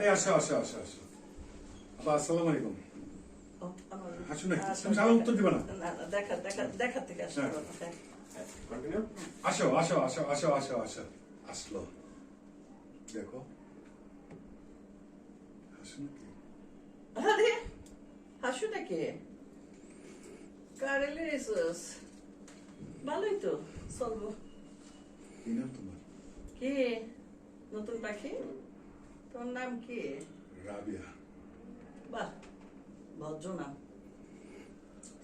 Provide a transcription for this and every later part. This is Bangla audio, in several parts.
আরে আসো আসো আসো আসো। আপা আসসালামু আলাইকুম? আসো, তুমি সালাম উত্তর দিবা না? না, না, দেখা দেখা দেখা থেকে আসো। কন্টিনিউ। আসো আসো আসো আসো আসো আসো। আসলো। দেখো। হাসু নাকি? আরে হাসু নাকি? কারে লিয়েছিস ভালোই তো চলবো। কি নাম তোমার? কি? নতুন পাখি? তোর নাম কি? রাবিয়া। বাহ ভদ্র নাম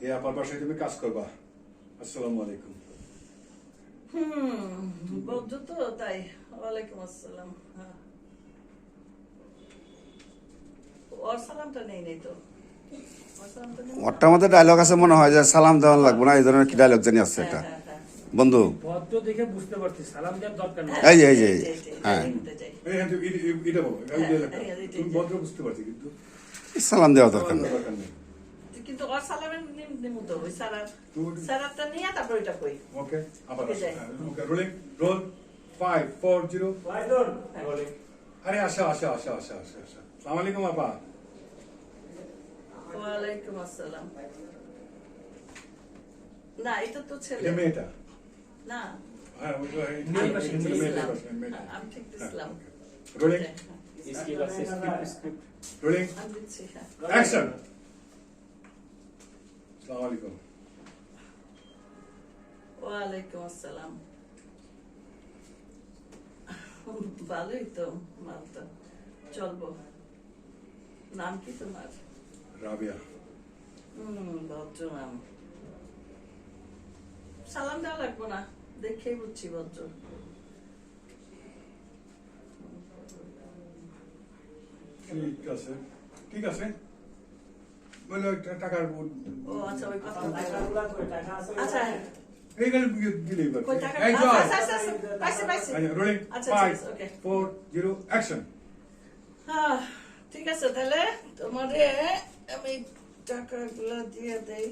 এই আপার বাসায় তুমি কাজ করবা। আসসালামু আলাইকুম। হুম ভদ্র তো তাই। ওয়ালাইকুম আসসালাম। হ্যাঁ। ওর সালামটা নেই নেই তো? ওরটার মধ্যে ডায়লগ আছে মনে হয় যে সালাম দেওয়ান লাগবে না এই ধরনের কি ডায়লগ জানি আছে এটা হ্যাঁ, হ্যাঁ, হ্যাঁ। বন্ধু ভদ্র দেখে বুঝতে পারছি সালাম দেওয়ার দরকার নেই এই যে, এই যে, হ্যাঁ। হ্যাঁ, হ্যাঁ। হ্যাঁ, সালাম দেওয়া দরকার নেই কিন্তু ওর সালামের নিমু তো ওই নিয়ে তারপর ওইটা কই ওকে আবার ওকে। হ্যাঁ, রোলিং আরে আলাইকুম আপা আসসালাম না এটা তো ছেলে মেয়েটা না। হ্যাঁ ওই আমি ঠিক দিছিলাম। হ্যাঁ, হ্যাঁ. রোলিং হ্যাঁ, রোলিং আলাইকুম। আসসালাম। ভালোই তো মালটা চলবো। নাম কি তোমার? রাবিয়া। হুম ভদ্র নাম। সালাম দেওয়া লাগবো না দেখেই বুঝছি ভদ্র। ঠিক আছে ঠিক আছে। বলে টাকার ও আচ্ছা ওই কথা। টাকা আছে আচ্ছা। এইখানে দিলেই পারছি এই আচ্ছা আচ্ছা, পাইছে পাইছে। Rolling five four zero action ah, ঠিক আছে তাহলে তোমারে আমি টাকাগুলো দিয়ে দেই।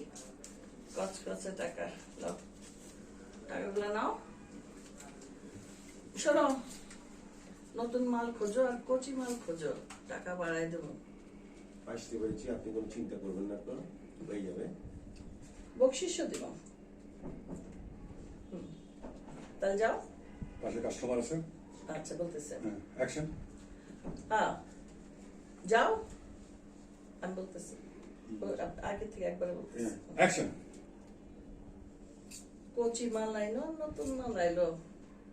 কচ কচে টাকা নাও টাকাগুলো নাও। শোনো নতুন মাল খোঁজো আর কচি মাল খোঁজো। টাকা বাড়াই দেবো। আসতে পেরেছি আপনি কোনো চিন্তা করবেন না আপনার হয়ে যাবে। বকশিসও দিব। তাহলে যাও। পাশে কাস্টমার আছে? আচ্ছা বলতেছে। অ্যাকশন হ্যাঁ যাও। আমি বলতেছি। আগে থেকে একবারে বলতেছি। অ্যাকশন কচি মাল আইলো নতুন মাল আইলো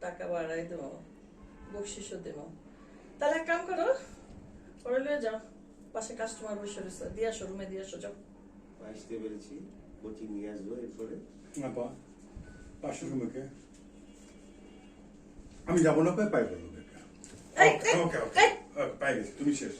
টাকা বাড়াই দেবো বকশিসও দেব। তাহলে এক কাম করো ওরে লিয়ে যাও পাশে কাস্টমার বসে রয়েছে দিয়ে আসো রুমে দিয়ে আসো যাও। আসতে পেরেছি কোচিং নিয়ে আসব এরপরে। আপা পাঁচশো রুমেকে আমি যাব না পাই পাই বলব এই, এই, ওকে ওকে এই। পাই গেছি তুমি শেষ।